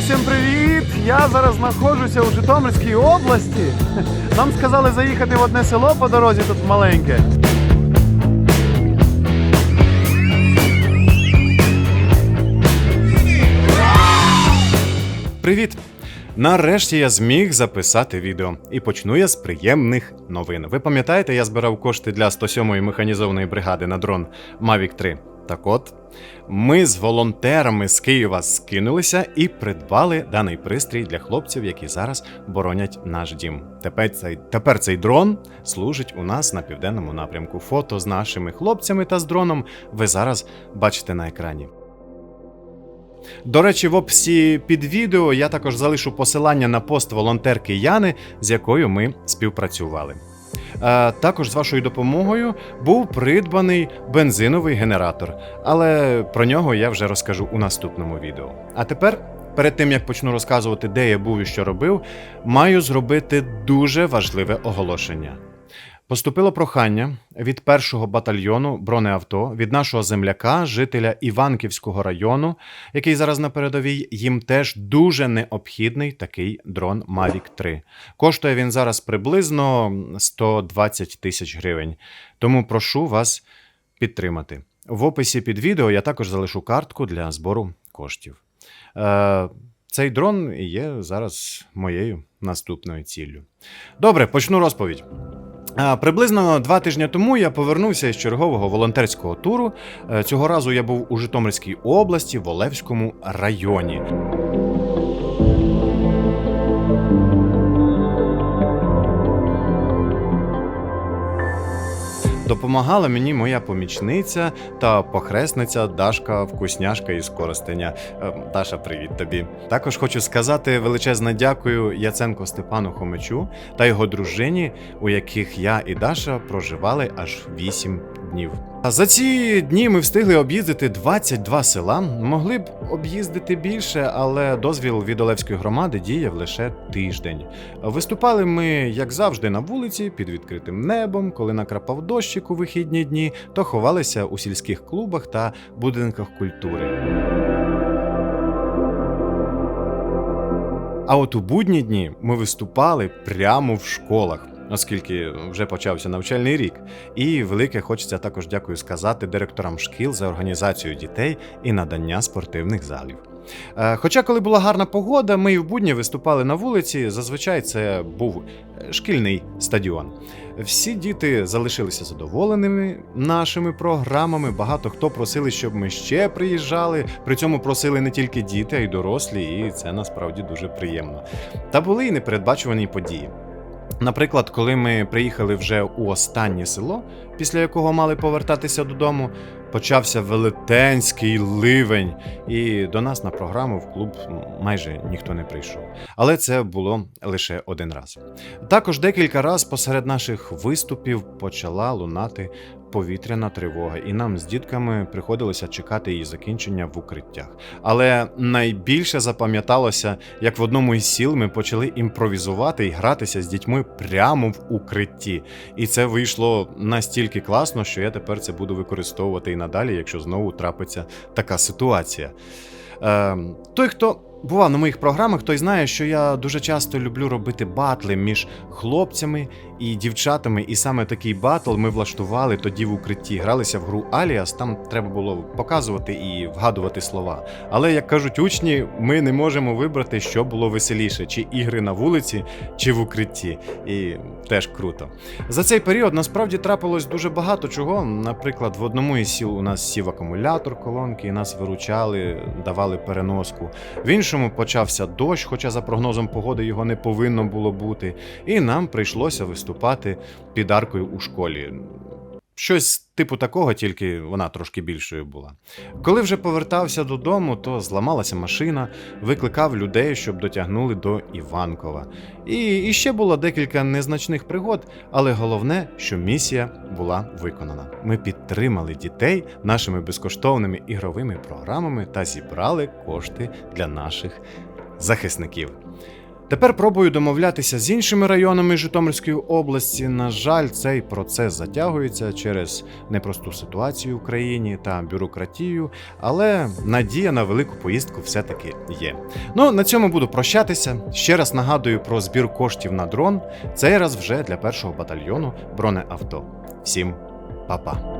Усім привіт! Я зараз знаходжуся у Житомирській області. Нам сказали заїхати в одне село по дорозі тут маленьке. Привіт! Нарешті я зміг записати відео і почну я з приємних новин. Ви пам'ятаєте, я збирав кошти для 107-ї механізованої бригади на дрон Mavic 3. Так от, ми з волонтерами з Києва скинулися і придбали даний пристрій для хлопців, які зараз боронять наш дім. Тепер цей, тепер цей дрон служить у нас на південному напрямку. Фото з нашими хлопцями та з дроном ви зараз бачите на екрані. До речі, в описі під відео я також залишу посилання на пост волонтерки Яни, з якою ми співпрацювали. Також з вашою допомогою був придбаний бензиновий генератор, але про нього я вже розкажу у наступному відео. А тепер, перед тим як почну розказувати, де я був і що робив, маю зробити дуже важливе оголошення. Поступило прохання від першого батальйону бронеавто від нашого земляка, жителя Іванківського району, який зараз на передовій. Їм теж дуже необхідний такий дрон Mavic 3. Коштує він зараз приблизно 120 тисяч гривень. Тому прошу вас підтримати. В описі під відео я також залишу картку для збору коштів. Е, цей дрон є зараз моєю наступною ціллю. Добре, почну розповідь. Приблизно два тижні тому я повернувся із чергового волонтерського туру. Е, Цього разу я був у Житомирській області, в Олевському районі. Допомагала мені моя помічниця та похресниця Дашка Вкусняшка із Коростеня. Е, Даша, привіт тобі. Також хочу сказати величезне дякую Яценко Степану Хомичу та його дружині, у яких я і Даша проживали аж 8 днів. А за ці дні ми встигли об'їздити 22 села. Могли б об'їздити більше, але дозвіл від Олевської громади діяв лише тиждень. Виступали ми, як завжди, на вулиці під відкритим небом, коли накрапав дощик у вихідні дні, то ховалися у сільських клубах та будинках культури. А от у будні дні ми виступали прямо в школах. Оскільки вже почався навчальний рік, і велике хочеться також дякую сказати директорам шкіл за організацію дітей і надання спортивних залів. Е, Хоча, коли була гарна погода, ми і в будні виступали на вулиці. Зазвичай це був е, шкільний стадіон. Всі діти залишилися задоволеними нашими програмами. Багато хто просили, щоб ми ще приїжджали. При цьому просили не тільки діти, а й дорослі, і це насправді дуже приємно. Та були й непередбачувані події. Наприклад, коли ми приїхали вже у останнє село, після якого мали повертатися додому, почався велетенський ливень, і до нас на програму в клуб майже ніхто не прийшов. Але це було лише один раз. Також декілька разів посеред наших виступів почала лунати повітряна тривога, і нам з дітками приходилося чекати її закінчення в укриттях. Але найбільше запам'яталося, як в одному із сіл ми почали імпровізувати і гратися з дітьми прямо в укритті. І це вийшло настільки класно, що я тепер це буду використовувати і надалі, якщо знову трапиться така ситуація. Е, той, хто бував на моїх програмах, той знає, що я дуже часто люблю робити батли між хлопцями і дівчатами. І саме такий батл ми влаштували тоді в укритті. Гралися в гру Аліас, там треба було показувати і вгадувати слова. Але як кажуть учні, ми не можемо вибрати, що було веселіше: чи ігри на вулиці, чи в укритті. І теж круто. За цей період насправді трапилось дуже багато чого. Наприклад, в одному із сіл у нас сів акумулятор колонки, і нас виручали, давали переноску. В іншому почався дощ, хоча за прогнозом погоди його не повинно було бути. І нам прийшлося виступати під аркою у школі. Щось типу такого, тільки вона трошки більшою була. Коли вже повертався додому, то зламалася машина, викликав людей, щоб дотягнули до Іванкова. І, і ще було декілька незначних пригод, але головне, що місія була виконана. Ми підтримали дітей нашими безкоштовними ігровими програмами та зібрали кошти для наших захисників. Тепер пробую домовлятися з іншими районами Житомирської області. На жаль, цей процес затягується через непросту ситуацію в країні та бюрократію, але надія на велику поїздку все-таки є. Ну, на цьому буду прощатися. Ще раз нагадую про збір коштів на дрон. Цей раз вже для першого батальйону бронеавто. Всім па-па.